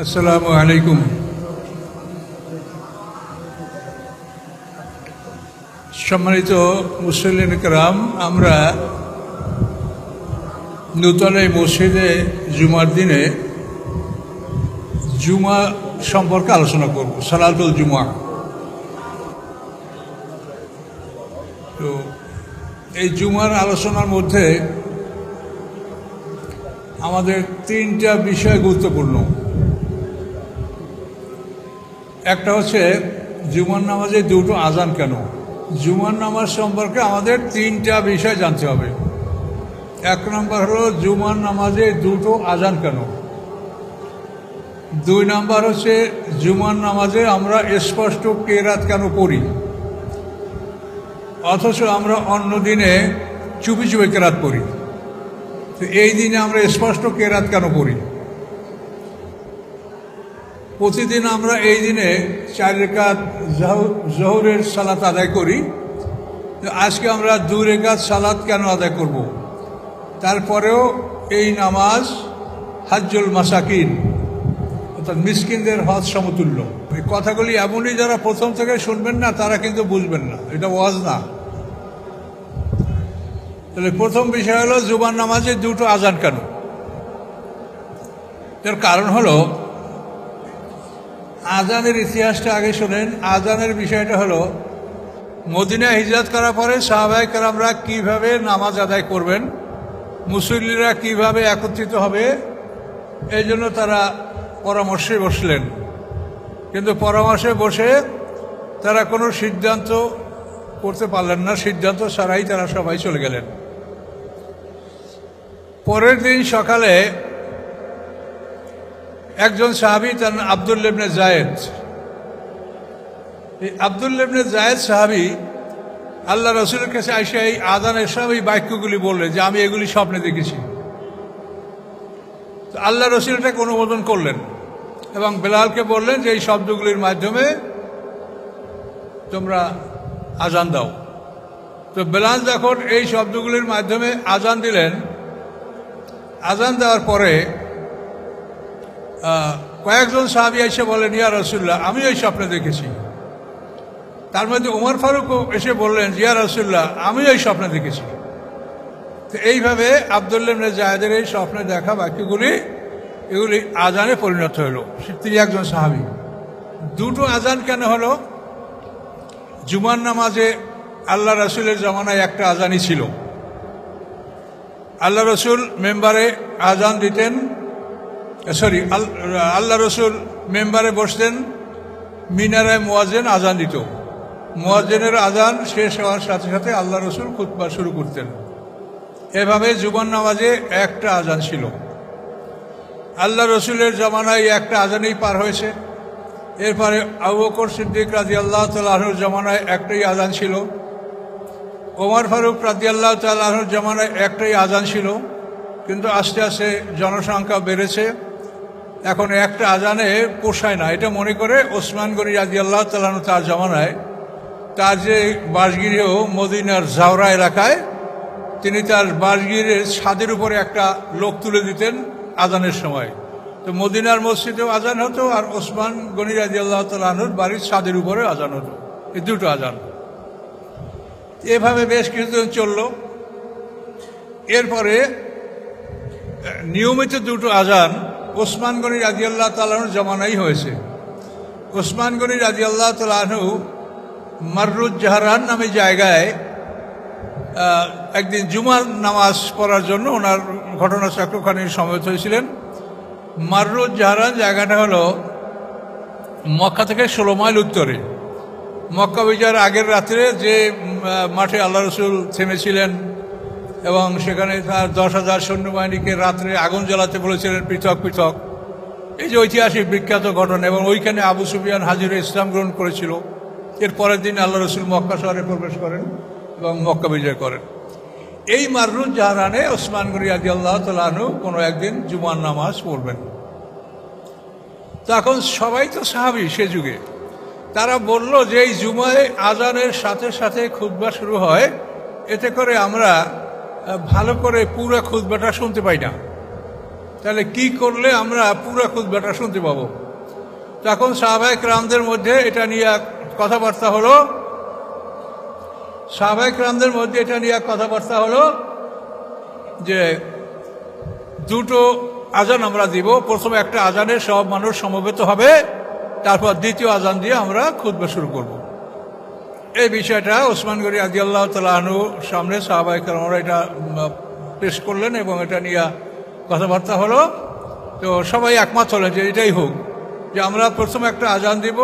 আসসালামু আলাইকুম। সম্মানিত মুসলিম কারাম, আমরা নূতন এই মসজিদে জুমার দিনে জুমা সম্পর্কে আলোচনা করব, সালাতুল জুমা। তো এই জুমার আলোচনার মধ্যে আমাদের তিনটা বিষয় গুরুত্বপূর্ণ। একটা হচ্ছে জুমার নামাজে দুটো আজান কেন? জুমার নামাজ সম্পর্কে আমাদের তিনটা বিষয় জানতে হবে। এক নম্বর হলো জুমার নামাজে দুটো আজান কেন? দুই নাম্বার হচ্ছে জুমার নামাজে আমরা স্পষ্ট কেরাত কেন পড়ি? অথচ আমরা অন্য দিনে চুপি চুপি কেরাত পড়ি। তো এই দিনে আমরা স্পষ্ট কেরাত কেন পড়ি? প্রতিদিন আমরা এই দিনে চার রেখাত জহরের সালাত আদায় করি। আজকে আমরা দু রেখাত সালাত কেন আদায় করব। তারপরেও এই নামাজ হাজ্জুল মাসাকিন, অর্থাৎ মিসকিনদের হজ সমতুল্য। এই কথাগুলি এমনই যারা প্রথম থেকে শুনবেন না, তারা কিন্তু বুঝবেন না। এটা ওয়াজ না। তাহলে প্রথম বিষয় হলো জুবান নামাজে দুটো আজান কেন? এর কারণ হলো আজানের ইতিহাসটা আগে শোনেন। আজানের বিষয়টা হলো মদিনা হিজরত করার পরে সাহাবাই কালামরা কীভাবে নামাজ আদায় করবেন, মুসল্লিরা কীভাবে একত্রিত হবে, এই জন্য তারা পরামর্শে বসলেন। কিন্তু পরামর্শে বসে তারা কোনো সিদ্ধান্ত করতে পারলেন না, সিদ্ধান্ত ছাড়াই তারা সবাই চলে গেলেন। পরের দিন সকালে একজন সাহাবি তার আবদুল্লেবনে জায়েদ। এই আবদুল্লেবনে জায়েদ সাহাবি আল্লাহ রসুলের কাছে আসে এই আদানের সব এই বাক্যগুলি বললেন যে আমি এগুলি স্বপ্নে দেখেছি। আল্লাহ রসুল এটাকে অনুমোদন করলেন এবং বেলালকে বললেন যে এই শব্দগুলির মাধ্যমে তোমরা আজান দাও। তো বেলাল যখন এই শব্দগুলির মাধ্যমে আজান দিলেন আজান দেওয়ার পরে কয়েকজন সাহাবি এসে বলেন, ইয়া রসুল্লাহ আমি ওই স্বপ্নে দেখেছি। তার মধ্যে উমর ফারুক এসে বললেন জিয়া রসুল্লাহ আমি ওই স্বপ্নে দেখেছি। তো এইভাবে আবদুল্লাহ জাহেদের এই স্বপ্নে দেখা বাকিগুলি, এগুলি আজানে পরিণত হলো। তিনি একজন সাহাবি। দুটো আজান কেন হলো? জুমার নামাজে আল্লাহ রসুলের জমানায় একটা আজানই ছিল। আল্লাহ রসুল মেম্বারে আজান দিতেন সরি আল্লাহ রসুল মেম্বারে বসতেন মিনারায় মোয়াজেন আজান দিত। মোয়াজেনের আজান শেষ হওয়ার সাথে সাথে আল্লাহ রসুল খুতবা শুরু করতেন। এভাবে জুবান নামাজে একটা আজান ছিল। আল্লাহ রসুলের জমানায় একটা আজানেই পার হয়েছে। এরপরে আবু বকর সিদ্দিক রাজি আল্লাহ তালাহর জমানায় একটাই আজান ছিল। ওমর ফারুক রাজি আল্লাহ তালাহর জমানায় একটাই আজান ছিল। কিন্তু আস্তে আস্তে জনসংখ্যা বেড়েছে। এখন একটা আজানে পোষায় না। এটা মনে করে ওসমান গনি রাজি আল্লাহ তালাহ তার জমানায়। তার যে বাসগিরিও মদিনার জাওরা এলাকায়, তিনি তার বাসগিরের ছাদের উপরে একটা লোক তুলে দিতেন আজানের সময়। তো মদিনার মসজিদেও আজান হতো আর ওসমান গনি রাজি আল্লাহ তালুর বাড়ির ছাদের উপরে আজান হতো। এই দুটো আজান। এভাবে বেশ কিছুদিন চলল। এরপরে নিয়মিত দুটো আজান ওসমান গনি রাজি আল্লাহ তালাহুর জমানাই হয়েছে। ওসমান গনি রাজি আল্লাহ তালাহু মাররুজ্জাহারান নামে জায়গায় একদিন জুমার নামাজ পড়ার জন্য ওনার ঘটনাচক্রখানি সমবেত হয়েছিলেন। মাররুজ জাহারান জায়গাটা হলো মক্কা থেকে ষোলো মাইল উত্তরে। মক্কা বিজয়ের আগের রাত্রে যে মাঠে আল্লাহ রসুল থেমেছিলেন এবং সেখানে তার দশ হাজার সৈন্যবাহিনীকে রাত্রে আগুন জ্বালাতে বলেছিলেন পৃথক পৃথক। এই যে ঐতিহাসিক বিখ্যাত ঘটনা এবং ওইখানে আবু সুফিয়ান হাজিরে ইসলাম গ্রহণ করেছিল, এর পরের দিন আল্লাহ রসুল মক্কা শহরে প্রবেশ করেন এবং মক্কা বিজয় করেন। এই মাররুজ জাহারানে ওসমান আদি আল্লাহ তালু কোনো একদিন জুমার নামাজ পড়বেন। তখন সবাই তো সাহাবি সে যুগে। তারা বলল যে এই জুমায় আজানের সাথে সাথে খুতবা শুরু হয়, এতে করে আমরা ভালো করে পুরো খুতবাটা শুনতে পাই না। তাহলে কি করলে আমরা পুরো খুদ্বাটা শুনতে পাবো? তখন সাহাবাহিক রামদের মধ্যে এটা নিয়ে কথাবার্তা হলো সাহাবাহিক রামদের মধ্যে এটা নিয়ে কথাবার্তা হলো যে দুটো আজান আমরা দিব। প্রথমে একটা আজানে সব মানুষ সমবেত হবে, তারপর দ্বিতীয় আজান দিয়ে আমরা খুদবা শুরু করব। এই বিষয়টা ওসমান গরি আদি আল্লাহ তালু সামনে সাহাবাহিক আমরা এটা পেশ করলেন এবং এটা নিয়ে কথাবার্তা হলো। তো সবাই একমত হলেন যে এটাই হোক, যে আমরা প্রথমে একটা আজান দিব।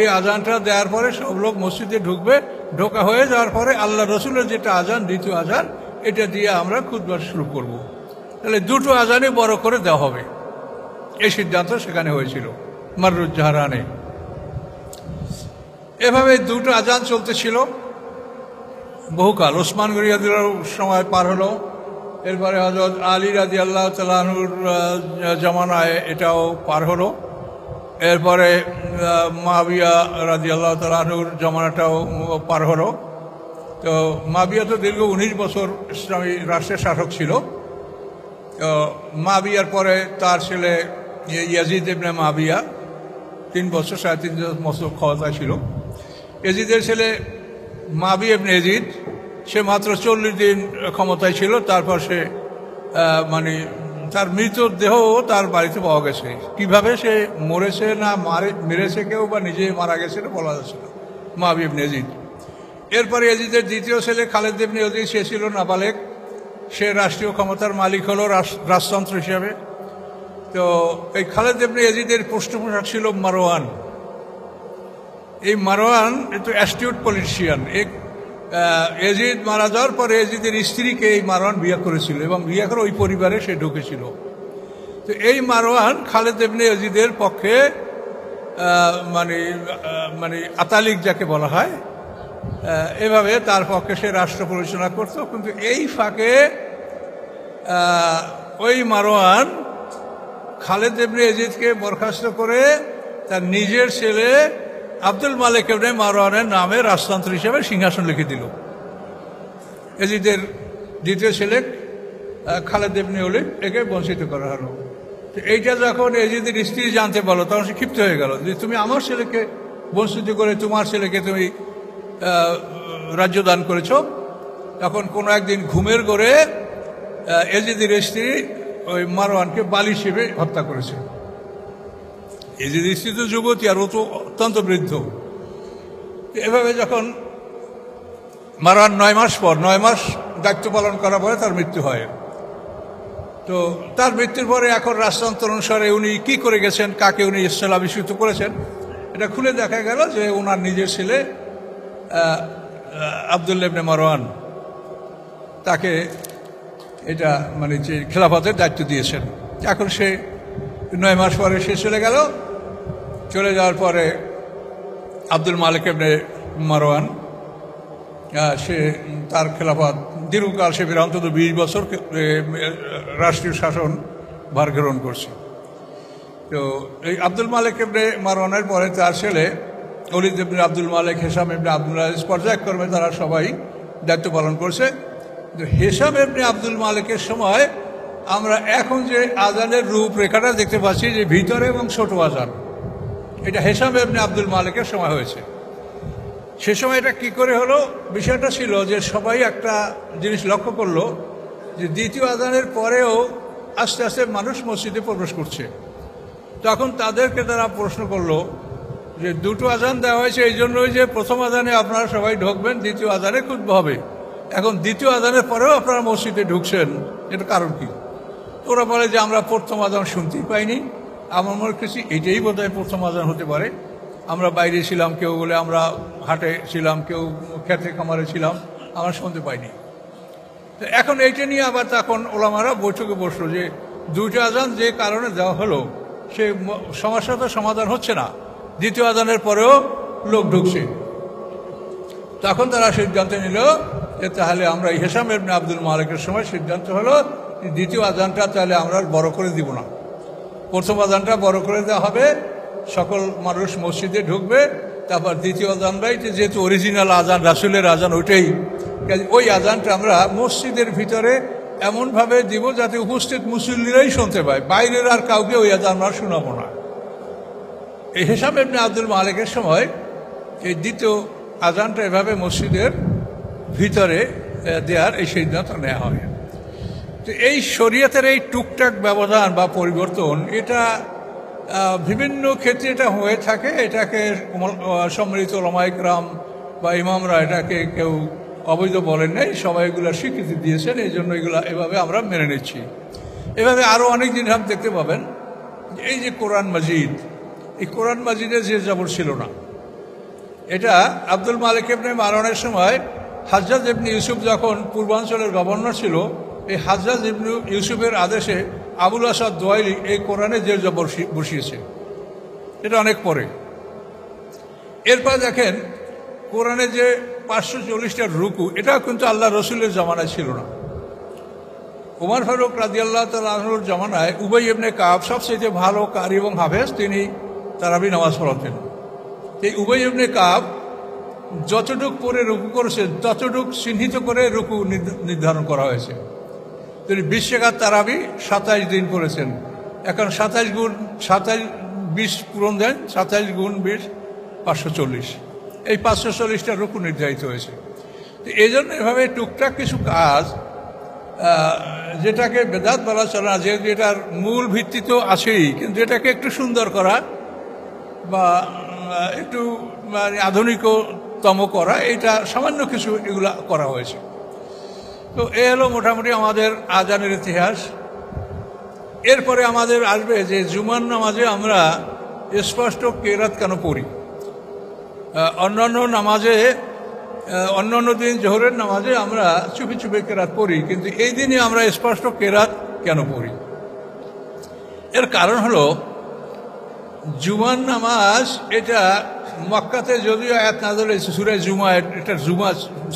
এই আজানটা দেওয়ার পরে সব লোক মসজিদে ঢুকবে, ঢোকা হয়ে যাওয়ার পরে আল্লাহ রসুলের যেটা আজান, দ্বিতীয় আজান, এটা দিয়ে আমরা খুদবার শুরু করব। তাহলে দুটো আজানে বড় করে দেওয়া হবে। এই সিদ্ধান্ত সেখানে হয়েছিল। মারুজ্জাহারানে এভাবে দুটো আজান চলতেছিল। বহুকাল ওসমান গরিয়াদের সময় পার হলো। এরপরে হজরত আলী রাজি আল্লাহ তালাহুর জমানায় এটাও পার হলো। এরপরে মাবিয়া রাজি আল্লাহ তালাহুর জমানাটাও পার হলো। তো মাবিয়া তো দীর্ঘ উনিশ বছর ইসলামী রাষ্ট্রের শাসক ছিল। তো মাবিয়ার পরে তার ছেলে, ইয়ে- ইয়াজিদ ইবনে মাবিয়া, তিন বছর সাড়ে তিন বছর ক্ষমতায় ছিল। এজিদের ছেলে মাবি এবনে এজিদ, সে মাত্র চল্লিশ দিন ক্ষমতায় ছিল, তারপর সে মানে তার মৃতদেহ তার বাড়িতে পাওয়া গেছে। কীভাবে সে মরেছে না মারে, মেরেছে কেউ বা নিজে মারা গেছে বলা যাচ্ছে না, মাবি এবনে এজিদ। এরপরে এজিদের দ্বিতীয় ছেলে খালেদ ইবনে এজিদ সে ছিল নাবালেক সে রাষ্ট্রীয় ক্ষমতার মালিক হলো রাজতন্ত্র হিসাবে। তো এই খালেদ ইবনে এজিদের পৃষ্ঠপোষক ছিল মারোয়ান এই মারোয়ান একটু অ্যাস্টিউট পলিটিশিয়ান এক এজিদ মারা যাওয়ার পরে এজিদের স্ত্রীকে এই মারোয়ান বিয়ে করেছিল এবং বিয়ে করে ওই পরিবারে সে ঢুকেছিল। তো এই মারোয়ান খালেদ এমনি এজিদের পক্ষে মানে মানে আতালিক যাকে বলা হয় এভাবে তার পক্ষে সে রাষ্ট্র পরিচালনা করত। কিন্তু এই ফাঁকে ওই মারোয়ান খালেদ এমনি এজিদকে বরখাস্ত করে তার নিজের ছেলে আব্দুল মালিক এমনি মারোয়ানের নামে রাজতন্ত্র হিসেবে সিংহাসন লিখে দিল। এজিদের দ্বিতীয় ছেলে খালেদ এমনি অলিক একে বঞ্চিত করা হলো। তো এইটা যখন এজিদের স্ত্রী জানতে পারল, তখন সে ক্ষিপ্ত হয়ে গেল যে, তুমি আমার ছেলেকে বঞ্চিত করে তোমার ছেলেকে তুমি রাজ্য দান করেছ? তখন কোনো একদিন ঘুমের গড়ে এজিদের স্ত্রী ওই মারওয়ানকে বালি হিসেবে হত্যা করেছে। এজিদের স্ত্রী তো যুবতী আর ও তো অত্যন্ত বৃদ্ধ। এভাবে যখন মারওয়ান নয় মাস পর, নয় মাস দায়িত্ব পালন করার পরে তার মৃত্যু হয়। তো তার মৃত্যুর পরে এখন রাষ্ট্রান্তর অনুসারে উনি কি করে গেছেন, কাকে উনি ইসলামিষ্কৃত করেছেন, এটা খুলে দেখা গেল যে ওনার নিজের ছেলে আবদুল্লেবনে মারওয়ান, তাকে এটা মানে যে খেলাফতের দায়িত্ব দিয়েছেন। এখন সে নয় মাস পরে সে চলে গেল। চলে যাওয়ার পরে আব্দুল মালিক এমনি মারওয়ান সে তার খেলাফত দীর্ঘকাল সে প্রায় অন্তত বিশ বছর রাষ্ট্রীয় শাসন ভার গ্রহণ করছে। তো এই আব্দুল মালিক এমনি মারওয়ানের পরে তার ছেলে অলিদ এমনি আব্দুল মালিক হেসাম এমনি আব্দুল আজিজ পর্যায়ক্রমে তারা সবাই দায়িত্ব পালন করছে। তো হেসাম এমনি আব্দুল মালিকের সময় আমরা এখন যে আজানের রূপরেখাটা দেখতে পাচ্ছি, যে ভিতরে এবং ছোট আজান। এটা হেসাম এমনি আব্দুল মালিকের সময় হয়েছে। সে সময় এটা কি করে হলো? বিষয়টা ছিল যে সবাই একটা জিনিস লক্ষ্য করল যে দ্বিতীয় আদানের পরেও আস্তে আস্তে মানুষ মসজিদে প্রবেশ করছে। তখন তাদেরকে তারা প্রশ্ন করল যে দুটো আজান দেওয়া হয়েছে, এই জন্যই যে প্রথম আজানে আপনারা সবাই ঢুকবেন, দ্বিতীয় আজানে খুঁজবে হবে। এখন দ্বিতীয় আজানের পরেও আপনারা মসজিদে ঢুকছেন এটা কারণ কি? ওরা বলে যে আমরা প্রথম আজান শুনতেই পাইনি। আমার মনে করছি এটাই বোধ প্রথম আজান হতে পারে। আমরা বাইরে ছিলাম, কেউ বলে আমরা হাটে ছিলাম, কেউ খেতে খামারে ছিলাম, আমরা শুনতে পাইনি। তো এখন এইটা নিয়ে আবার তখন ওলামারা বৈঠকে বসল যে দুইটা আজান যে কারণে দেওয়া হলো, সে সমস্যা তো সমাধান হচ্ছে না। দ্বিতীয় আজানের পরেও লোক ঢুকছে। তখন তারা সিদ্ধান্ত নিল যে তাহলে আমরা হেসাম এমনি আব্দুল মালিকের সময় সিদ্ধান্ত হলো দ্বিতীয় আজানটা তাহলে আমরা বড় করে দিব না। প্রথম আজানটা বড় করে দেওয়া হবে। সকল মানুষ মসজিদে ঢুকবে। তারপর দ্বিতীয় আজানটাই যেহেতু অরিজিনাল আজান, রাসুলের আজান, ওইটাই। ওই আজানটা আমরা মসজিদের ভিতরে এমনভাবে দিব যাতে উপস্থিত মুসল্লিরাই শুনতে পায়। বাইরের আর কাউকে ওই আজান আমরা শোনাবো না। এই হিসাবে এমনি আব্দুল মালিকের সময় এই দ্বিতীয় আজানটা এভাবে মসজিদের ভিতরে দেওয়ার এই সিদ্ধান্ত নেওয়া হয়। তো এই শরীয়তের এই টুকটাক ব্যবধান বা পরিবর্তন, এটা বিভিন্ন ক্ষেত্রে এটা হয়ে থাকে। এটাকে সম্মিলিত রমাইকরাম বা ইমামরা এটাকে কেউ অবৈধ বলেন নাই, সবাই এগুলো স্বীকৃতি দিয়েছেন, এই জন্য এগুলো এভাবে আমরা মেনে নিচ্ছি। এভাবে আরও অনেক জিনিস আপনি দেখতে পাবেন। এই যে কোরআন মাজিদ, এই কোরআন মাজিদে যে জবর ছিল না, এটা আব্দুল মালিক ইবনে মারনের সময় হাজরাত ইবনে ইউসুফ যখন পূর্বাঞ্চলের গভর্নর ছিল এই হাজরাত ইবনে ইউসুফের আদেশে আবুল আসাদ দোয়াইলি এই কোরআনে জবর বসি- বসিয়েছে। এটা অনেক পরে। এরপর দেখেন, কোরআনে যে পাঁচশো চল্লিশটার রুকু, এটাও কিন্তু আল্লাহ রসুলের জামানায় ছিল না। উমার ফারুক রাজি আল্লাহ তালুর জামানায় উবাই ইবনে কাব সবচেয়ে ভালো কারি এবং হাফেজ, তিনি তারাবি নামাজ পড়াতেন। এই উবাই ইবনে কাব যতটুক পরে রুকু করেছে, ততটুক চিহ্নিত করে রুকু নির্ধ- নির্ধারণ করা হয়েছে। তিনি বিশ তারাবি সাতাইশ দিন করেছেন। এখন সাতাইশ গুণ সাতাইশ বিশ পূরণ দেন সাতাইশ গুণ বিশ, পাঁচশো চল্লিশ। এই পাঁচশো চল্লিশটা রুকু নির্ধারিত হয়েছে। তো এই জন্য এভাবে টুকটাক কিছু কাজ যেটাকে বেদাত বলা চলে না যেহেতু এটার মূল ভিত্তি তো আছেই, কিন্তু এটাকে একটু সুন্দর করা বা একটু মানে আধুনিকতম করা, এটা সামান্য কিছু এগুলা করা হয়েছে। তো এ হলো মোটামুটি আমাদের আজানের ইতিহাস। এরপরে আমাদের আসবে যে জুমান নামাজে আমরা স্পষ্ট কেরাত কেন পড়ি? অন্যান্য নামাজে অন্যান্য দিন জোহরের নামাজে আমরা চুপি চুপে কেরাত পড়ি, কিন্তু এই দিনে আমরা স্পষ্ট কেরাত কেন পড়ি? এর কারণ হলো জুমান নামাজ এটা মক্কাতে যদিও এক নাজল সুরা জুমা, এটা জুমা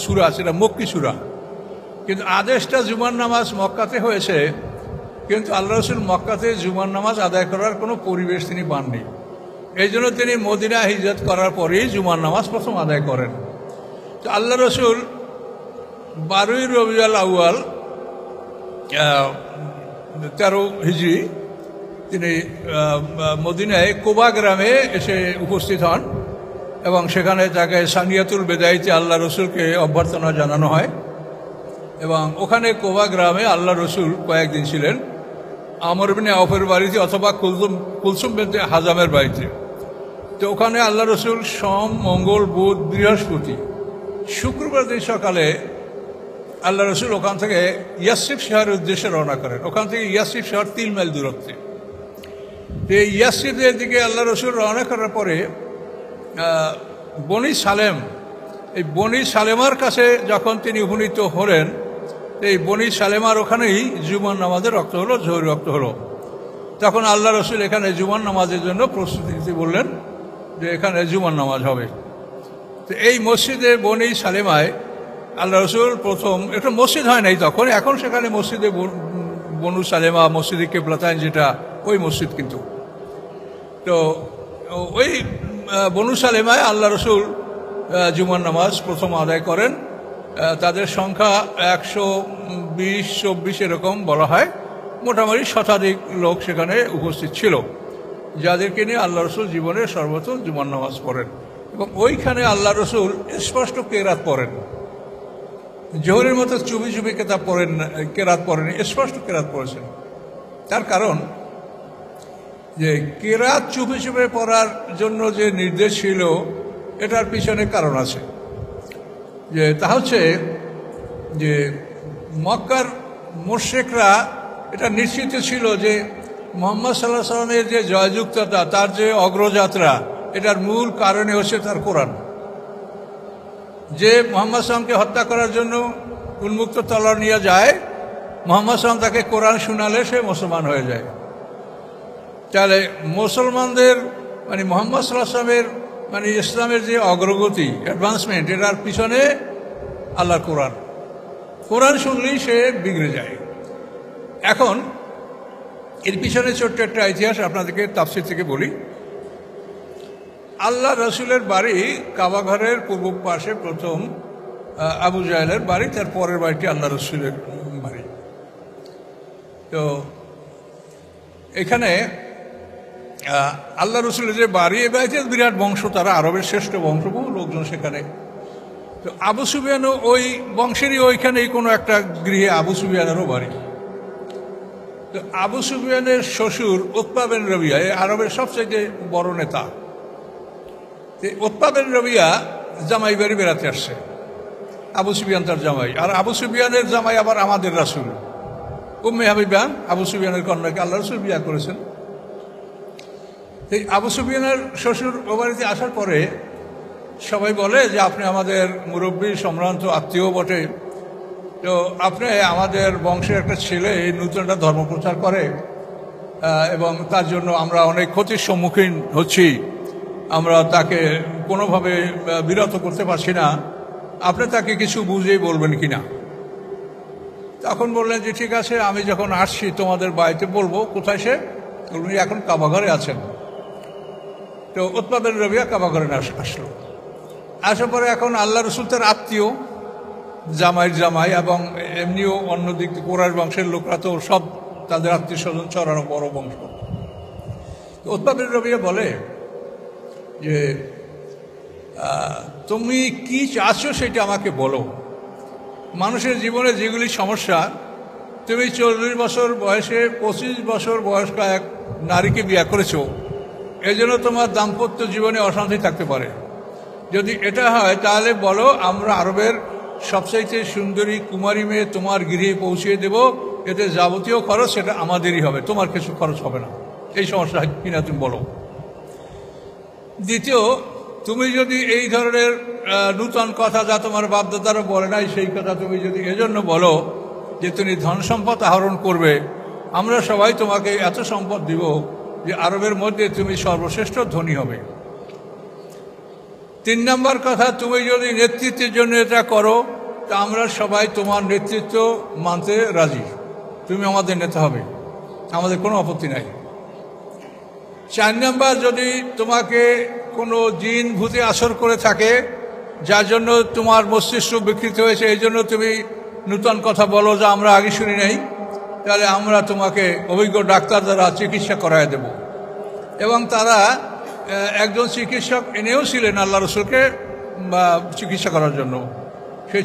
সুরা, সেটা মক্কি সুরা। কিন্তু আদেশটা জুমার নামাজ মক্কাতে হয়েছে, কিন্তু আল্লাহ রসুল মক্কাতে জুমার নামাজ আদায় করার কোনো পরিবেশ তিনি পাননি। এই জন্য তিনি মদিনা হিজরত করার পরেই জুমার নামাজ প্রথম আদায় করেন। তো আল্লাহ রসুল বারোই রবিউল আউয়াল তেরো হিজড়ি তিনি মদিনায় কোবা গ্রামে এসে উপস্থিত হন এবং সেখানে তাকে সানিয়াতুল বেদাইতে আল্লাহ রসুলকে অভ্যর্থনা জানানো হয়। এবং ওখানে কোবা গ্রামে আল্লাহ রসুল কয়েকদিন ছিলেন, আমর বিনে অফের বাড়িতে অথবা কুলসুম কুলসুম বেনতে হাজামের বাড়িতে। তো ওখানে আল্লাহ রসুল সোম, মঙ্গল, বুধ, বৃহস্পতি, শুক্রবার দিন সকালে আল্লাহ রসুল ওখান থেকে ইয়াসিফ শহরের উদ্দেশ্যে রওনা করেন। ওখান থেকে ইয়াসিফ শহর তিন মাইল দূরত্বে। তো এই ইয়াসিফের দিকে আল্লাহ রসুল রওনা করার পরে বনি সালেম, এই বনি সালেমার কাছে যখন তিনি উপনীত হলেন এই বনি সালেমার ওখানেই জুমান নামাজের রক্ত হলো, জোহর রক্ত হলো। তখন আল্লাহ রসুল এখানে জুমান নামাজের জন্য প্রস্তুতি নিতে বললেন যে এখানে জুমান নামাজ হবে। তো এই মসজিদে বনি সালেমায় আল্লাহ রসুল প্রথম একটা মসজিদ হয় নাই তখন, এখন সেখানে মসজিদে বন- সালেমা, মসজিদে কেবলাতাইন যেটা, ওই মসজিদ কিন্তু। তো ওই বনু সালেমায় আল্লাহ রসুল জুমার নামাজ প্রথম আদায় করেন। তাদের সংখ্যা একশো বিশ, চব্বিশ এরকম বলা হয়। মোটামুটি শতাধিক লোক সেখানে উপস্থিত ছিল, যাদেরকে নিয়ে আল্লাহ রসুল জীবনে সর্বপ্রথম জুমার নামাজ পড়েন এবং ওইখানে আল্লাহ রসুল স্পষ্ট কেরাত পড়েন। জোহরের মতো চুপি চুপি কেতাব পড়েন, কেরাত পড়েন, স্পষ্ট কেরাত পড়েছেন। তার কারণ যে কেরাত চুপি চুপে পড়ার জন্য যে নির্দেশ ছিল, এটার পিছনে কারণ আছে। যে তা হচ্ছে যে মক্কার মোর্শেকরা এটা নিশ্চিত ছিল যে মোহাম্মদ সাল্লাহ সাল্লামের যে জয়যুক্ততা, তার যে অগ্রযাত্রা, এটার মূল কারণে হচ্ছে তার কোরআন। যে মোহাম্মদ সালামকে হত্যা করার জন্য উন্মুক্ত তলার নিয়ে যায়, মোহাম্মদ সালাম তাকে কোরআন শোনালে সে মুসলমান হয়ে যায়। তাহলে মুসলমানদের মানে মোহাম্মদ সাল্লাহ সাল্লামের মানে ইসলামের যে অগ্রগতি অ্যাডভান্সমেন্ট এটার পিছনে আল্লাহ কোরআন। কোরআন শুনলেই সে বিগড়ে যায়। এখন, এর পিছনে ছোট্ট একটা ইতিহাস আপনাদেরকে তাফসির থেকে বলি। আল্লাহ রসুলের বাড়ি কাবাঘরের পূর্ব পাশে প্রথম আবু জাহেলের বাড়ি, তার পরের বাড়িটি আল্লাহ রসুলের বাড়ি। তো, এখানে আল্লাহ রসুলের যে বাড়ি এ বাড়িতে বিরাট বংশ, তারা আরবের শ্রেষ্ঠ বংশ, বহু লোকজন সেখানে। তো আবু সুবিয়ানও ওই বংশেরই ওইখানেই কোনো একটা গৃহে আবু সুবিয়ানেরও বাড়ি। তো আবু সুবিয়ানের শ্বশুর উৎপাবেন রবিয়া এই আরবের সবচেয়ে বড় নেতা। তো উৎপাবেন রবিয়া জামাই বাড়ি বেড়াতে আসছে। আবু সুবিয়ান তার জামাই। আর আবু সুবিয়ানের জামাই আবার আমাদের রাসুল। উম্মে হাবিবান আবু সুবিয়ানের কন্যাকে আল্লাহ রসুল বিয়া করেছেন। এই আবু সুবিয়ানের শ্বশুর ও বাড়িতে আসার পরে সবাই বলে যে, আপনি আমাদের মুরব্বী, সম্ভ্রান্ত, আত্মীয় বটে। তো আপনি আমাদের বংশের একটা ছেলে, এই নতুন একটা ধর্ম প্রচার করে এবং তার জন্য আমরা অনেক ক্ষতির সম্মুখীন হচ্ছি। আমরা তাকে কোনোভাবে বিরত করতে পারছি না। আপনি তাকে কিছু বুঝেই বলবেন কি না? তখন বললেন যে, ঠিক আছে, আমি যখন আসছি তোমাদের বাড়িতে বলব, কোথায় সে? উনি এখন কাবাঘরে আছেন। তো উৎপাদন রবিয়া কাবাঘরে আস- আসলো। আসার পরে এখন আল্লাহ রসুল তার আত্মীয়, জামাইয়ের জামাই এবং এমনিও অন্য দিক থেকে কোরআর বংশের লোকরা তো সব তাদের আত্মীয় স্বজন চড়ানো বড় বংশ। উৎপাদন রবিয়া বলে যে তুমি কি চাচ্ছ সেটা আমাকে বলো। মানুষের জীবনে যেগুলি সমস্যা, তুমি চল্লিশ বছর বয়সে পঁচিশ বছর বয়স্ক এক নারীকে বিয়ে করেছ এই জন্য তোমার দাম্পত্য জীবনে অশান্তি থাকতে পারে। যদি এটা হয়, তাহলে বলো, আমরা আরবের সবচাইতে সুন্দরী কুমারী মেয়ে তোমার গৃহে পৌঁছিয়ে দেব। এতে যাবতীয় খরচ সেটা আমাদেরই হবে। তোমার কিছু খরচ হবে না। এই সমস্যা কিনা তুমি বলো। দ্বিতীয়, তুমি যদি এই ধরনের নূতন কথা যা তোমার বাপদাদারও বলে নাই, সেই কথা তুমি যদি এজন্য বলো যে তুমি ধন সম্পদ আহরণ করবে, আমরা সবাই তোমাকে এত সম্পদ দিব যে আরবের মধ্যে তুমি সর্বশ্রেষ্ঠ ধনী হবে। তিন নম্বর কথা, তুমি যদি নেতৃত্বের জন্য এটা করো, তা আমরা সবাই তোমার নেতৃত্ব মানতে রাজি। তুমি আমাদের নেতা হবে। আমাদের কোনো আপত্তি নাই। চার নাম্বার, যদি তোমাকে কোনো জিন ভূতে আসর করে থাকে, যার জন্য তোমার মস্তিষ্ক বিকৃত হয়েছে, এই জন্য তুমি নূতন কথা বলো যা আমরা আগে শুনি নাই। তাহলে আমরা তোমাকে অভিজ্ঞ ডাক্তার দ্বারা চিকিৎসা করায় দেব। এবং তারা একজন চিকিৎসক এনেও ছিলেন আল্লাহ রসুলকে চিকিৎসা করার জন্য। সেই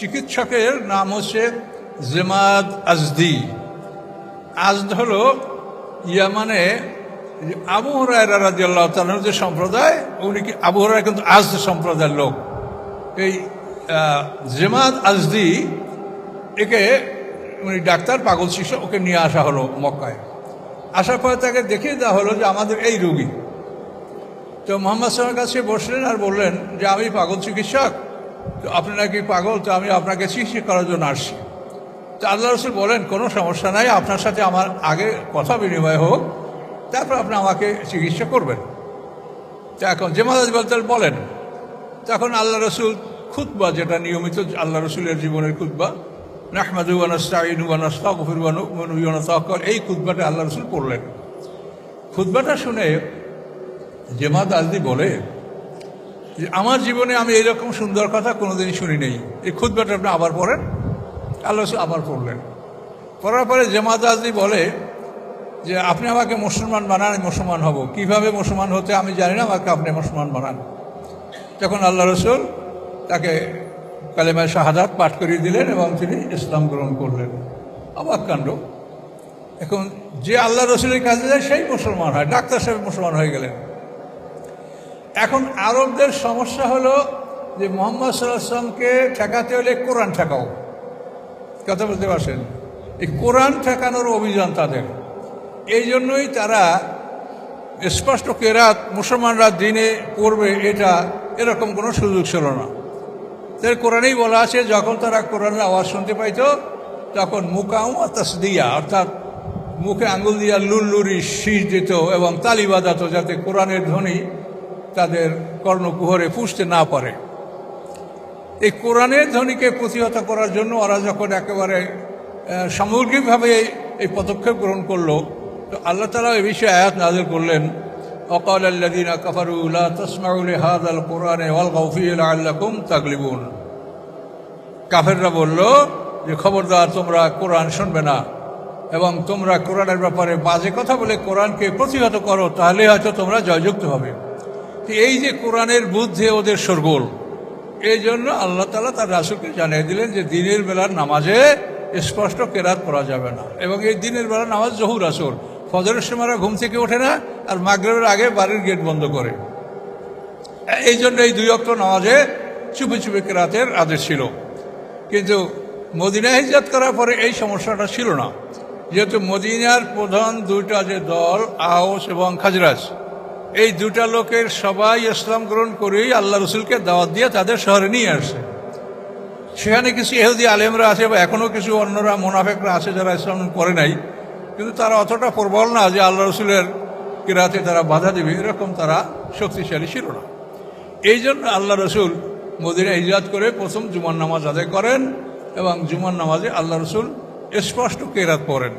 চিকিৎসকের নাম হচ্ছে জেমাদ আজদি। আজদ হলো ইয়ামানে আবু হরায়রা রাজি আল্লাহ তালার যে সম্প্রদায়, উনি কি, আবু হরাই কিন্তু আজদ সম্প্রদায়ের লোক। এই জেমাদ আজদি একে উনি ডাক্তার, পাগল শিশু ওকে নিয়ে আসা হলো মক্কায়। আসার পরে তাকে দেখিয়ে দেওয়া হলো যে আমাদের এই রোগী। তো মোহাম্মদ সাল্লার কাছে বসলেন আর বললেন যে, আমি পাগল চিকিৎসক, তো আপনি নাকি পাগল, তো আমি আপনাকে চিকিৎসা করার জন্য আসছি। তো আল্লাহ রসুল বলেন, কোনো সমস্যা নাই, আপনার সাথে আমার আগে কথা বিনিময় হোক, তারপর আপনি আমাকে চিকিৎসা করবেন। তো এখন যে মাদাজ বলতেন, বলেন, তখন আল্লাহ রসুল খুতবা, যেটা নিয়মিত আল্লাহ রসুলের জীবনের খুতবা নাহমাদুয়ানাস্তাগফিরুয়ানুয়ানাতাওয়াক্কাল এই খুতবাটা আল্লাহ রসুল পড়লেন খুতবাটা শুনে জেমাদ আজদি বলে যে, আমার জীবনে আমি এইরকম সুন্দর কথা কোনোদিনই শুনি নেই। এই খুতবাটা আপনি আবার পড়েন? আল্লাহ রসুল আবার পড়লেন। পড়ার পরে জেমাদ আজদি বলে যে, আপনি আমাকে মুসলমান বানান, আমি মুসলমান হব। কীভাবে মুসলমান হতে আমি জানি না, আমাকে আপনি মুসলমান বানান। তখন আল্লাহ রসুল তাকে কালেমায় শাহাদাত পাঠ করিয়ে দিলেন এবং তিনি ইসলাম গ্রহণ করলেন। অবাক কাণ্ড। এখন যে আল্লাহ রসুলের কাছে যায়, সেই মুসলমান হয়, ডাক্তার সাহেব মুসলমান হয়ে গেলেন। এখন আরবদের সমস্যা হলো যে মোহাম্মদ সাল্লাহামকে ঠেকাতে হলে কোরআন ঠেকাও। কথা বলতে পারছেন? এই কোরআন ঠেকানোর অভিযান তাদের। এই জন্যই তারা স্পষ্ট কেরাত মুসলমানরা দিনে করবে এটা, এরকম কোনো সুযোগ ছিল না। তাই কোরআনেই বলা আছে, যখন তারা কোরআনের আওয়াজ শুনতে পাইতো, তখন মুকাম তসদিয়া, অর্থাৎ মুখে আঙ্গুল দিয়া লুল্লুরি শীষ দিত এবং তালি বাজাত যাতে কোরআনের ধ্বনি তাদের কর্ণকুহরে পুষতে না পারে। এই কোরআনের ধ্বনিকে প্রতিহত করার জন্য ওরা যখন একেবারে সামগ্রিকভাবে এই পদক্ষেপ গ্রহণ করল, তো আল্লাহ তালা এ বিষয়ে আয়াত নাজিল করলেন। অকাল আল্লাদিনা কাফারুল্লাহ তসমাউল হাদ আল কোরআনে ওয়াল গৌফিল আল্লাকুম তাগলিবুন কাফেররা বলল, যে খবরদার, তোমরা কোরআন শুনবে না। এবং তোমরা কোরআনের ব্যাপারে বাজে কথা বলে কোরআনকে প্রতিহত করো, তাহলে হয়তো তোমরা জয়যুক্ত হবে। এই যে কোরআনের বুদ্ধে ওদের সরগোল এই জন্য আল্লাহ তালা তার রাসুলকে জানিয়ে দিলেন যে, দিনের বেলার নামাজে স্পষ্ট কেরাত পড়া যাবে না। এবং এই দিনের বেলার নামাজ জহুর আসর। ফজরের সময়রা ঘুম থেকে ওঠে না আর মাগরেবের আগে বাড়ির গেট বন্ধ করে। এই জন্য এই দুই অক্ট নামাজে চুপি চুপি কেরাতের আদেশ ছিল। কিন্তু মদিনা হিজাত করার পরে এই সমস্যাটা ছিল না। যেহেতু মদিনার প্রধান দুইটা যে দল, আওস এবং খাজরাজ, এই দুটা লোকের সবাই ইসলাম গ্রহণ করেই আল্লাহ রসুলকে দাওয়াত দিয়ে তাদের শহরে নিয়ে আসছে। সেখানে কিছু এহুদি আলেমরা আছে বা এখনও কিছু অন্যরা মোনাফেকরা আছে যারা ইসলাম করে নাই। কিন্তু তারা অতটা প্রবল না যে আল্লাহ রসুলের কিরাতে তারা বাধা দেবে। এরকম তারা শক্তিশালী ছিল না। এই জন্য আল্লাহ রসুল মদিনা ইজাদ করে প্রথম জুমার নামাজ আদায় করেন এবং জুমার নামাজে আল্লাহ রসুল স্পষ্ট কেরাত পড়েন।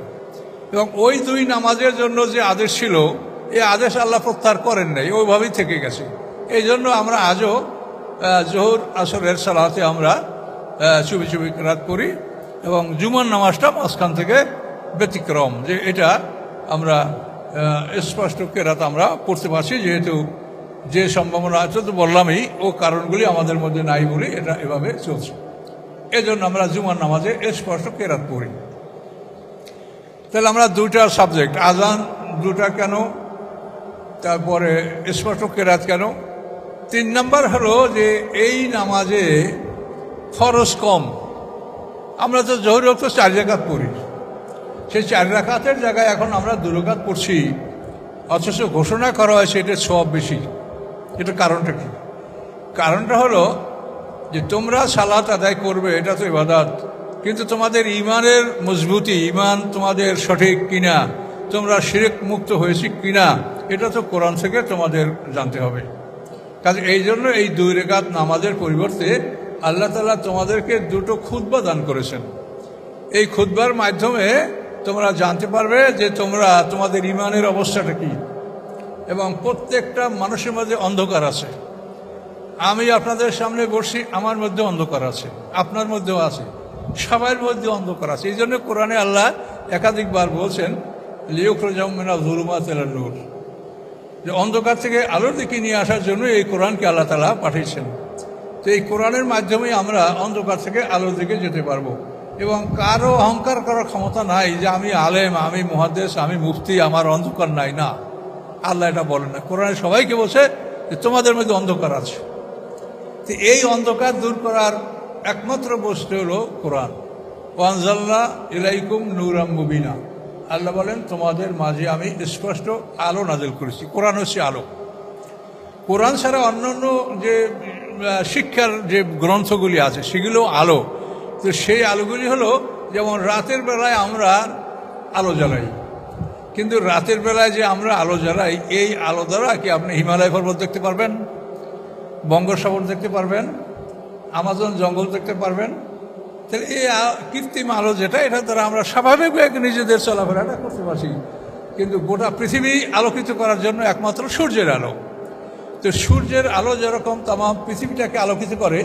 এবং ওই দুই নামাজের জন্য যে আদেশ ছিল এই আদেশ আল্লাহ প্রত্যাহার করেন নাই ওইভাবেই থেকে গেছে। এই জন্য আমরা আজও জোহর আসরের সালাতে আমরা আহ, চুপি চুপি রাত করি এবং জুমার নামাজটা মাঝখান থেকে ব্যতিক্রম। যে এটা আমরা স্পষ্ট কেরাত আমরা পড়তে পারছি, যেহেতু যে সম্ভাবনা আছে তো বললামই, ও কারণগুলি আমাদের মধ্যে নাই বলে এটা এভাবে চলছে। এজন্য আমরা জুমার নামাজে স্পষ্ট কেরাত পড়ি। তাহলে আমরা দুইটা সাবজেক্ট, আজান দুটা কেন, তারপরে স্পষ্ট কেরাত কেন? তিন নাম্বার হলো যে এই নামাজে খরচ কম। আমরা তো জহরি তো চার রাকাত পড়ি। সেই চার রাকাতের জায়গায় এখন আমরা দু রাকাত পড়ছি। অথচ ঘোষণা করা হয়েছে এটা সব বেশি। এটা কারণটা কি? কারণটা হলো যে তোমরা সালাত আদায় করবে, এটা তো ইবাদত। কিন্তু তোমাদের ইমানের মজবুতি ইমান তোমাদের সঠিক কিনা, তোমরা শিরেক মুক্ত হয়েছি কিনা, এটা তো কোরআন থেকে তোমাদের জানতে হবে। কাজে এই জন্য এই দুই রেখাত নামাজের পরিবর্তে আল্লাহ তালা তোমাদেরকে দুটো খুদ্া দান করেছেন। এই খুদ্বার মাধ্যমে তোমরা জানতে পারবে যে তোমরা তোমাদের ইমানের অবস্থাটা কি। এবং প্রত্যেকটা মানুষের মধ্যে অন্ধকার আছে। আমি আপনাদের সামনে বসি আমার মধ্যে অন্ধকার আছে, আপনার মধ্যেও আছে, সবার মধ্যে অন্ধকার আছে। এই জন্য কোরআনে আল্লাহ একাধিকবার বলছেন লিওক্রজামিনা জুলুমা তেলার নূর। যে অন্ধকার থেকে আলোর দিকে নিয়ে আসার জন্য এই কোরআনকে আল্লাহ তালা পাঠিয়েছেন। তো এই কোরআনের মাধ্যমে আমরা অন্ধকার থেকে আলোর দিকে যেতে পারব। এবং কারও অহংকার করার ক্ষমতা নাই যে আমি আলেম, আমি মহাদেশ আমি মুফতি, আমার অন্ধকার নাই, না। আল্লাহ এটা বলেন না। কোরআনে সবাইকে বলছে যে তোমাদের মধ্যে অন্ধকার আছে। তো এই অন্ধকার দূর করার একমাত্র বস্তু হলো কোরআন। ওয়ানজাল্লা ইলাইকুম নুরাম মুবিনা। আল্লাহ বলেন, তোমাদের মাঝে আমি স্পষ্ট আলো নাজেল করেছি। কোরআন হচ্ছে আলো। কোরআন ছাড়া অন্যান্য যে শিক্ষার যে গ্রন্থগুলি আছে, সেগুলো আলো। তো সেই আলোগুলি হলো, যেমন রাতের বেলায় আমরা আলো জ্বালাই। কিন্তু রাতের বেলায় যে আমরা আলো জ্বালাই, এই আলো দ্বারা কি আপনি হিমালয় পর্বত দেখতে পারবেন? বঙ্গোসাগর দেখতে পারবেন? আমাজন জঙ্গল দেখতে পারবেন? তাহলে এই কৃত্রিম আলো যেটা এটা দ্বারা আমরা স্বাভাবিকভাবে নিজেদের চলাফেরাটা করতে পারছি। কিন্তু গোটা পৃথিবী আলোকিত করার জন্য একমাত্র সূর্যের আলো। তো সূর্যের আলো যেরকম তাম পৃথিবীটাকে আলোকিত করে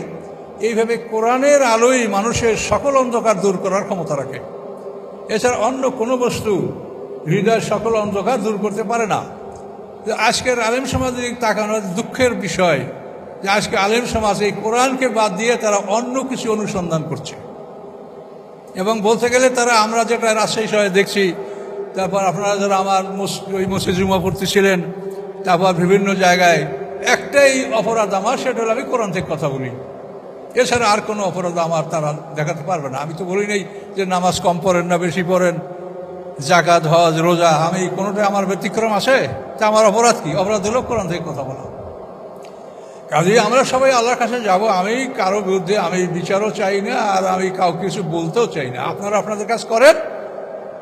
এইভাবে কোরআনের আলোই মানুষের সকল অন্ধকার দূর করার ক্ষমতা রাখে। এছাড়া অন্য কোনো বস্তু হৃদয়ের সকল অন্ধকার দূর করতে পারে না। আজকের আলেম সমাজের তাকানো দুঃখের বিষয় যে আজকে আলেম সমাজ এই কোরআনকে বাদ দিয়ে তারা অন্য কিছু অনুসন্ধান করছে। এবং বলতে গেলে তারা আমরা যেটা রাজশাহী শহরে দেখছি, তারপর আপনারা যারা আমার ওই মসজিদ জুমা পড়তেছিলেন তারপর বিভিন্ন জায়গায় একটাই অপরাধ আমার, সেটা হলো আমি কোরআন থেকে কথা বলি। এছাড়া আর কোনো অপরাধ আমার তারা দেখাতে পারবে না। আমি তো বলি নেই যে নামাজ কম পড়েন না বেশি পড়েন। জাকাত হজ, রোজা, আমি কোনোটাই আমার ব্যতিক্রম আছে? তা আমার অপরাধ কি? অপরাধ হলো কোরআন থেকে কথা বলা। কাজেই আমরা সবাই আল্লাহর কাছে যাব। আমি কারও বিরুদ্ধে আমি বিচারও চাই না, আর আমি কাউকে কিছু বলতেও চাই না। আপনারা আপনাদের কাজ করেন,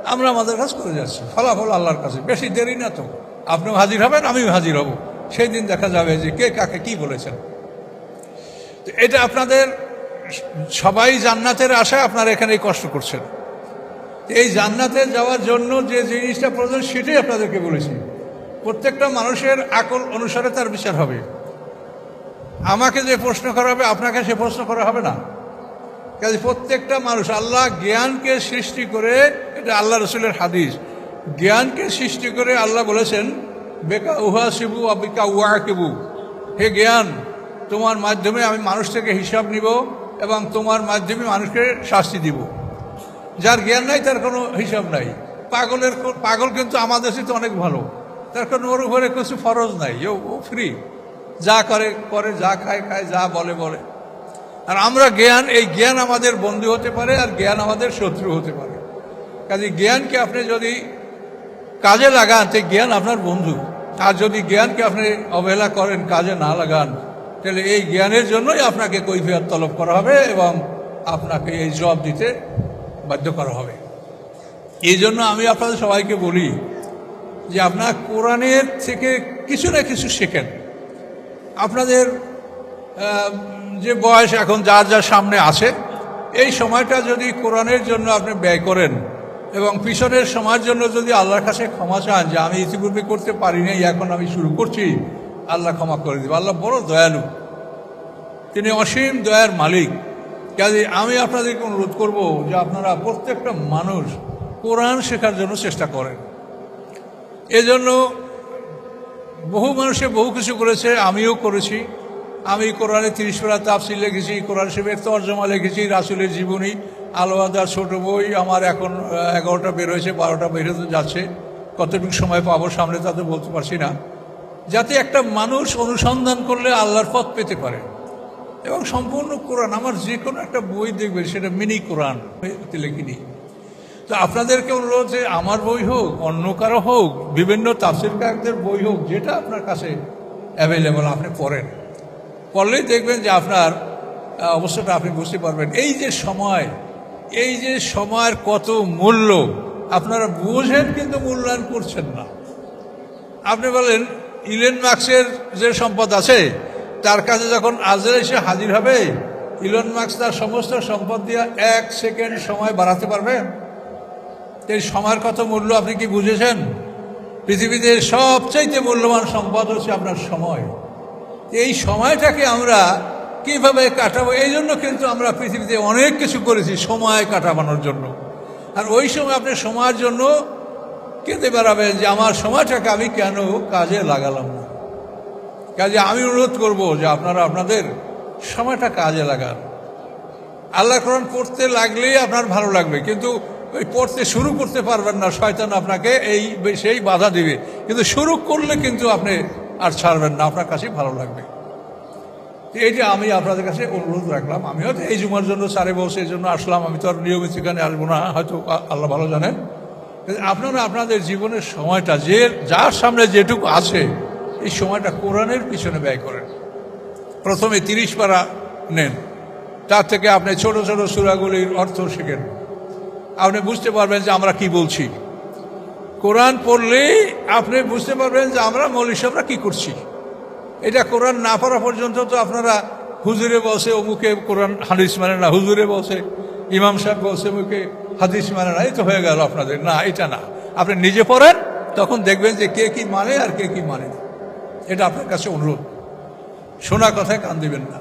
আমরা আমাদের কাজ করে যাচ্ছি। ফলাফল আল্লাহর কাছে। বেশি দেরি না তো। আপনিও হাজির হবেন, আমিও হাজির হব। সেই দিন দেখা যাবে যে কে কাকে কি বলেছেন। এটা আপনাদের সবাই জান্নাতের আশায় আপনারা এখানে কষ্ট করছেন। এই জান্নাতে যাওয়ার জন্য যে জিনিসটা প্রয়োজন সেটাই আপনাদেরকে বলেছি। প্রত্যেকটা মানুষের আকল অনুসারে তার বিচার হবে। আমাকে যে প্রশ্ন করা হবে, আপনাকে সে প্রশ্ন করা হবে না। কাজে প্রত্যেকটা মানুষ, আল্লাহ জ্ঞানকে সৃষ্টি করে, এটা আল্লাহ রসুলের হাদিস। জ্ঞানকে সৃষ্টি করে আল্লাহ বলেছেন, বেকা উহা শিবু আবিকা উহা কেবু হে জ্ঞান তোমার মাধ্যমে আমি মানুষ থেকে হিসাব নিব এবং তোমার মাধ্যমে মানুষকে শাস্তি দিব। যার জ্ঞান নাই, তার কোনো হিসাব নাই। পাগলের পাগল কিন্তু আমাদের সাথে অনেক ভালো। তার কোনো ওর উপরে কিছু ফরজ নাই। ও ফ্রি যা করে করে, যা খায় খায়, যা বলে বলে। আর আমরা জ্ঞান, এই জ্ঞান আমাদের বন্ধু হতে পারে আর জ্ঞান আমাদের শত্রু হতে পারে। কাজে জ্ঞানকে আপনি যদি কাজে লাগান, সেই জ্ঞান আপনার বন্ধু। আর যদি জ্ঞানকে আপনি অবহেলা করেন, কাজে না লাগান তাহলে এই জ্ঞানের জন্যই আপনাকে কৈফিয়ত তলব করা হবে এবং আপনাকে এই জব দিতে বাধ্য করা হবে। এই জন্য আমি আপনাদের সবাইকে বলি যে আপনার কোরআনের থেকে কিছু না কিছু শেখেন। আপনাদের যে বয়স এখন যার যার সামনে আছে, এই সময়টা যদি কোরআনের জন্য আপনি ব্যয় করেন এবং পিছনের সময়ের জন্য যদি আল্লাহর কাছে ক্ষমা চান যে আমি ইতিপূর্বে করতে পারি নাই এখন আমি শুরু করছি আল্লাহ ক্ষমা করে দেবে। আল্লাহ বড় দয়ালু। তিনি অসীম দয়ার মালিক। কাজে আমি আপনাদেরকে অনুরোধ করব যে আপনারা প্রত্যেকটা মানুষ কোরআন শেখার জন্য চেষ্টা করেন। এজন্য বহু মানুষে বহু কিছু করেছে, আমিও করেছি। আমি কোরআনে তিরিশ তাফসিল লিখেছি, কোরআন শিবের তর্জমা লিখেছি, রাসুলের জীবনী, আলোয়াদার ছোট বই, আমার এখন, এগারোটা বের হয়েছে, বারোটা বেরোতে যাচ্ছে। কতটুকু সময় পাবো সামনে তাতে বলতে পারছি না। যাতে একটা মানুষ অনুসন্ধান করলে আল্লাহর পথ পেতে পারে। এবং সম্পূর্ণ কোরআন, আমার যে কোনো একটা বই দেখবেন, সেটা মিনি কোরআন লিখিনি তো আপনাদেরকে অনুরোধ যে আমার বই হোক, অন্য কারও হোক, বিভিন্ন তাফসির কাকদের বই হোক, যেটা আপনার কাছে অ্যাভেলেবল আপনি পড়েন। পড়লেই দেখবেন যে আপনার অবস্থাটা আপনি বুঝতে পারবেন। এই যে সময়, এই যে সময়ের কত মূল্য, আপনারা বুঝেন কিন্তু মূল্যায়ন করছেন না। আপনি বলেন ইলেন মার্কসের যে সম্পদ আছে, তার কাছে যখন আজরা এসে হাজির হবে, ইলন মার্কস তার সমস্ত সম্পদ দিয়ে এক সেকেন্ড সময় বাড়াতে পারবেন এই সময়ের কত মূল্য আপনি কি বুঝেছেন? পৃথিবীতে সবচাইতে মূল্যবান সম্পদ হচ্ছে আপনার সময়। এই সময়টাকে আমরা কীভাবে কাটাবো, এই জন্য কিন্তু আমরা পৃথিবীতে অনেক কিছু করেছি, সময় কাটাবানোর জন্য। আর ওই সময় আপনি সময়ের জন্য কেঁদে বেড়াবেন যে আমার সময়টাকে আমি কেন কাজে লাগালাম না? কাজে আমি অনুরোধ করব যে আপনারা আপনাদের সময়টা কাজে লাগান। আল্লাহ কোরআন পড়তে লাগলেই আপনার ভালো লাগবে, কিন্তু ওই পড়তে শুরু করতে পারবেন না, শয়তান আপনাকে এই, সেই বাধা দিবে। কিন্তু শুরু করলে কিন্তু আপনি আর ছাড়বেন না, আপনার কাছে ভালো লাগবে। তো এইটা আমি আপনাদের কাছে অনুরোধ রাখলাম, আমি হয়তো এই জুমার জন্য সারে বসে এই জন্য আসলাম, আমি তো আর নিয়মিত এখানে আসব না, হয়তো আল্লাহ ভালো জানেন। আপনারা আপনাদের জীবনের সময়টা, যে যার সামনে যেটুকু আছে, এই সময়টা কোরআনের পিছনে ব্যয় করেন। প্রথমে তিরিশ পারা নেন। তার থেকে আপনি ছোট ছোট সুরাগুলির অর্থ শেখেন। আপনি বুঝতে পারবেন যে আমরা কি বলছি। কোরআন পড়লেই আপনি বুঝতে পারবেন যে আমরা মৌলিক সাহেবরা কি করছি। এটা কোরআন না পড়া পর্যন্ত তো আপনারা হুজুরে বসে অমুকে কোরআন হাদিস মানে না, হুজুরে বসে, ইমাম সাহেব বসে অমুকে হাদিস মানে না এই তো হয়ে গেল আপনাদের। না, এটা না। আপনি নিজে পড়েন, তখন দেখবেন যে কে কি মানে আর কে কি মানে। এটা আপনার কাছে অনুরোধ। শোনা কথায় কান দিবেন না।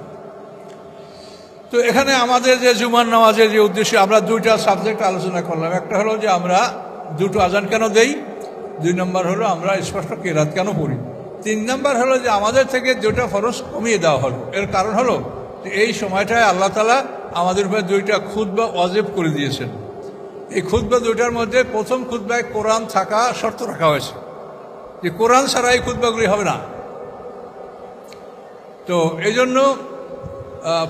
তো এখানে আমাদের যে জুমান নামাজের যে উদ্দেশ্যে আমরা দুইটা সাবজেক্ট আলোচনা করলাম। একটা হলো যে আমরা দুটো আজান কেন দেই? দুই নম্বর হলো আমরা স্পষ্ট কেরাত কেন পড়ি? তিন নম্বর হলো যে আমাদের থেকে দুটা ফরজ কমিয়ে দেওয়া হলো। এর কারণ হলো এই সময়টায় আল্লাহ তালা আমাদের উপরে দুইটা খুদ বা অজেব করে দিয়েছেন। এই খুদ্া দুইটার মধ্যে প্রথম খুদ্ায় কোরআন থাকা শর্ত রাখা হয়েছে। যে কোরআন ছাড়া এই খুদ্বাগুলি হবে না। তো এই জন্য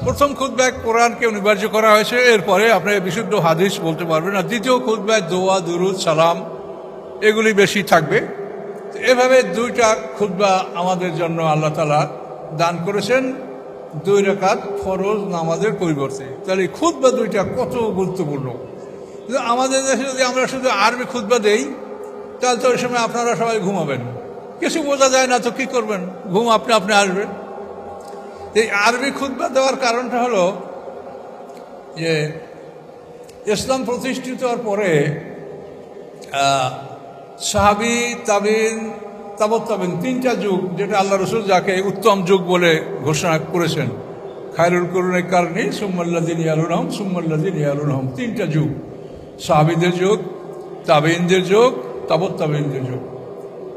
প্রথম খুদ্ায় কোরআনকে অনিবার্য করা হয়েছে। এরপরে আপনি বিশুদ্ধ হাদিস বলতে পারবেন। আর দ্বিতীয় খুদ্ায় দোয়া, দুরুদ, সালাম, এগুলি বেশি থাকবে। এভাবে দুইটা খুদ্া আমাদের জন্য আল্লাহ তালা দান করেছেন দুই রেখাত ফরজ নামাজের পরিবর্তে। তাহলে খুদ্া দুইটা কত গুরুত্বপূর্ণ? কিন্তু আমাদের দেশে যদি আমরা শুধু আরবি খুদ্া দেই, তাহলে তো ওই সময় আপনারা সবাই ঘুমাবেন। কিছু বোঝা যায় না তো কি করবেন? ঘুম আপনি আপনি আসবেন। এই আরবি খুদ্া দেওয়ার কারণটা হলো যে ইসলাম প্রতিষ্ঠিত হওয়ার পরে সাহাবি, তাবিন, তাবত তাবিন, তিনটা যুগ, যেটা আল্লাহ রসুল যাকে উত্তম যুগ বলে ঘোষণা করেছেন। খায়রুল করুণের কারণে সুম্মাল্লাদিন ইয়ালুন হম সুম্মাল্লাদিন ইয়ালুন হম তিনটা যুগ। সাহাবিদের যুগ তাবেইনদের যুগ তাবত তাবেইনদের যুগ।